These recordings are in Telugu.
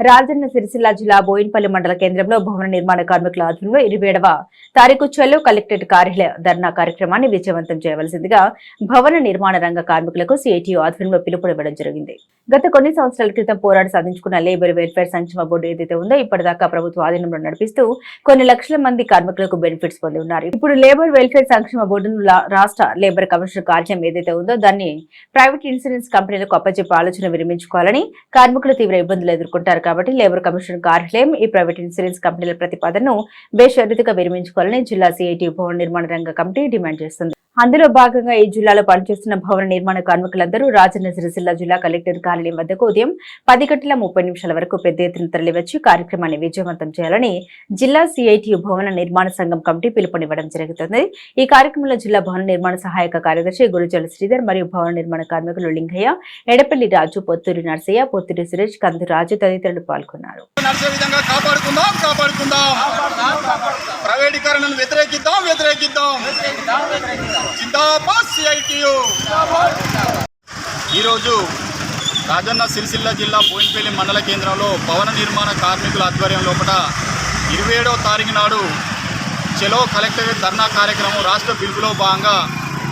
రాజన్న సిరిసిల్ల జిల్లా బోయిన్పల్లి మండల కేంద్రంలో భవన నిర్మాణ కార్మికుల ఆధ్వర్యంలో ఇరవై ఏడవ తారీఖు చెల్లో కలెక్టరేట్ కార్యాలయ ధర్నా కార్యక్రమాన్ని విజయవంతం చేయవలసిందిగా భవన నిర్మాణ రంగ కార్మికులకు సిఐటియు ఆధ్వర్యంలో పిలుపునివ్వడం జరిగింది. గత కొన్ని సంవత్సరాల క్రితం పోరాడి సాధించుకున్న లేబర్ వెల్ఫేర్ సంక్షేమ బోర్డు ఏదైతే ఉందో ఇప్పటిదాకా ప్రభుత్వ ఆధీనంలో నడిపిస్తూ కొన్ని లక్షల మంది కార్మికులకు బెనిఫిట్స్ పొంది ఉన్నారు. ఇప్పుడు లేబర్ వెల్ఫేర్ సంక్షేమ బోర్డును లా- రాష్ట్ర లేబర్ కమిషనర్ కార్యం ఏదైతే ఉందో దాన్ని ప్రైవేట్ ఇన్సూరెన్స్ కంపెనీలకు అప్పచెప్పే ఆలోచన విరమించుకోవాలని కార్మికులు తీవ్ర ఇబ్బందులు ఎదుర్కొంటారు. కాబట్టి లేబర్ కమిషన్ కార్యాలయం ఈ ప్రైవేట్ ఇన్సూరెన్స్ కంపెనీల ప్రతిపాదనను బేషరతుగా విరమించుకోవాలని జిల్లా సిఐటి భవన నిర్మాణ రంగ కమిటీ డిమాండ్ చేస్తుంది. అందులో భాగంగా ఈ జిల్లాలో పనిచేస్తున్న భవన నిర్మాణ కార్మికులందరూ రాజన్న సిరిసిల్ల జిల్లా కలెక్టర్ కార్యాలయం వద్దకు ఉదయం పది గంటల ముప్పై నిమిషాల వరకు పెద్ద ఎత్తున తరలివచ్చి కార్యక్రమాన్ని విజయవంతం చేయాలని జిల్లా సిఐటియు భవన నిర్మాణ సంఘం కమిటీ పిలుపునివ్వడం జరుగుతుంది. ఈ కార్యక్రమంలో జిల్లా భవన నిర్మాణ సహాయక కార్యదర్శి గురుజల శ్రీధర్ మరియు భవన నిర్మాణ కార్మికులు లింగయ్య ఎడపల్లి రాజు పొత్తూరి నర్సయ్య పొత్తూరి సురేష్ కందు రాజు తదితరులు పాల్గొన్నారు. ప్రైవేటీకరణను వ్యతిరేకిద్దాం వ్యతిరేకిద్దాం. జిందాబాద్ సిఐటియు. ఈరోజు రాజన్న సిరిసిల్ల జిల్లా బోయినపల్లి మండల కేంద్రంలో భవన నిర్మాణ కార్మికుల ఆధ్వర్యం లోపల ఇరవై ఏడవ తారీఖు నాడు చెలో కలెక్టరేట్ ధర్నా కార్యక్రమం రాష్ట్ర పిలుపులో భాగంగా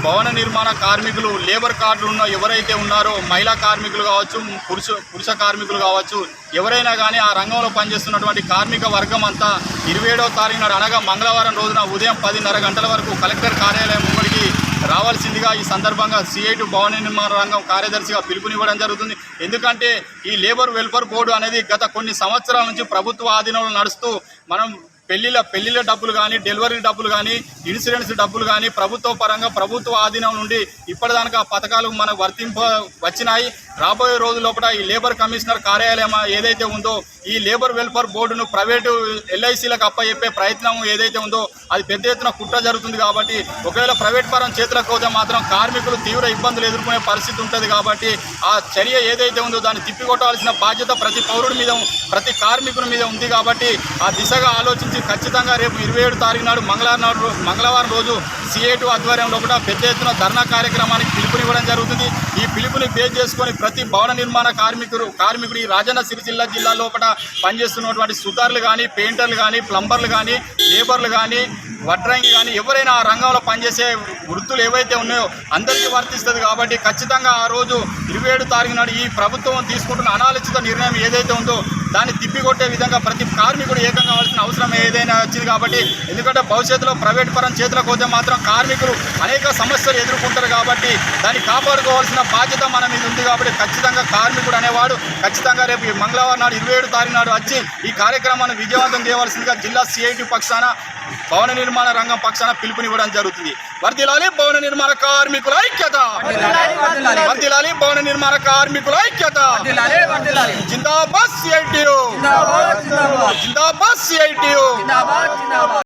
భవన నిర్మాణ కార్మికులు లేబర్ కార్డులు ఉన్న ఎవరైతే ఉన్నారో మహిళా కార్మికులు కావచ్చు పురుష పురుష కార్మికులు కావచ్చు ఎవరైనా కానీ ఆ రంగంలో పనిచేస్తున్నటువంటి కార్మిక వర్గం అంతా ఇరవై ఏడవ తారీఖు నాడు అనగా మంగళవారం రోజున ఉదయం పదిన్నర గంటల వరకు కలెక్టర్ కార్యాలయం ముంగడికి రావాల్సిందిగా ఈ సందర్భంగా సిఐటి భవన నిర్మాణ రంగం కార్యదర్శిగా పిలుపునివ్వడం జరుగుతుంది. ఎందుకంటే ఈ లేబర్ వెల్ఫేర్ బోర్డు అనేది గత కొన్ని సంవత్సరాల నుంచి ప్రభుత్వ ఆధీనంలో నడుస్తూ మనం పెళ్ళిళ్ళ పెళ్ళిళ్ళ డబ్బులు కానీ డెలివరీ డబ్బులు కానీ ఇన్సూరెన్స్ డబ్బులు కానీ ప్రభుత్వ పరంగా ప్రభుత్వ ఆధీనం నుండి ఇప్పటిదాకా ఆ పథకాలు మనకు వర్తింప వచ్చినాయి. రాబోయే రోజు లోపల ఈ లేబర్ కమిషనర్ కార్యాలయం ఏదైతే ఉందో ఈ లేబర్ వెల్ఫేర్ బోర్డును ప్రైవేటు ఎల్ఐసీలకు అప్పచెప్పే ప్రయత్నం ఏదైతే ఉందో అది పెద్ద ఎత్తున కుట్ర జరుగుతుంది కాబట్టి ఒకవేళ ప్రైవేట్ పరం చేతులకు పోతే మాత్రం కార్మికులు తీవ్ర ఇబ్బందులు ఎదుర్కొనే పరిస్థితి ఉంటుంది కాబట్టి ఆ చర్య ఏదైతే ఉందో దాన్ని తిప్పికొట్టాల్సిన బాధ్యత ప్రతి పౌరుడి మీద ప్రతి కార్మికుని మీద ఉంది కాబట్టి ఆ దిశగా ఆలోచించి ఖచ్చితంగా రేపు ఇరవై ఏడు తారీఖు నాడు మంగళవారం నాడు మంగళవారం రోజు సిఏటు ఆధ్వర్యంలో కూడా పెద్ద ఎత్తున ధర్నా కార్యక్రమానికి పిలుపునివ్వడం జరుగుతుంది. ఈ పిలుపుని పే చేసుకొని ప్రతి భవన నిర్మాణ కార్మికుడు కార్మికుడు ఈ రాజన్న సిరిసిల్ల జిల్లా లోపల పనిచేస్తున్నటువంటి సుతార్లు కానీ పెయింటర్లు కానీ ప్లంబర్లు కానీ లేబర్లు కానీ వడ్రంగి కానీ ఎవరైనా ఆ రంగంలో పనిచేసే వృత్తులు ఏవైతే ఉన్నాయో అందరికీ వర్తిస్తుంది కాబట్టి ఖచ్చితంగా ఆ రోజు ఇరవై ఏడు తారీఖు నాడు ఈ ప్రభుత్వం తీసుకుంటున్న అనాలోచిత నిర్ణయం ఏదైతే ఉందో దాన్ని తిప్పికొట్టే విధంగా ప్రతి కార్మికుడు ఏకం కావాల్సిన అవసరం ఏదైనా వచ్చింది కాబట్టి ఎందుకంటే భవిష్యత్తులో ప్రైవేట్ పరం చేతులకు పోతే మాత్రం కార్మికులు అనేక సమస్యలు ఎదుర్కొంటారు కాబట్టి దాన్ని కాపాడుకోవాల్సిన బాధ్యత మన మీద ఉంది కాబట్టి ఖచ్చితంగా కార్మికుడు అనేవాడు ఖచ్చితంగా రేపు మంగళవారం నాడు ఇరవై ఏడు తారీఖు నాడు వచ్చి ఈ కార్యక్రమాన్ని విజయవంతం చేయవలసిందిగా జిల్లా సిఐటి పక్షాన భవన నిర్మాణ రంగం పక్షాన పిలుపునివ్వడం జరుగుతుంది. వర్దిలాలి భవన నిర్మాణ కార్మికుల ఐక్యత! వర్దిలాలి భవన నిర్మాణ కార్మికుల ఐక్యత! दिलाई जिंदाबाद सी आई टी ओ जिंदाबाद जिंदाबाद। सी आई टी ओ जिंदाबाद जिंदाबाद।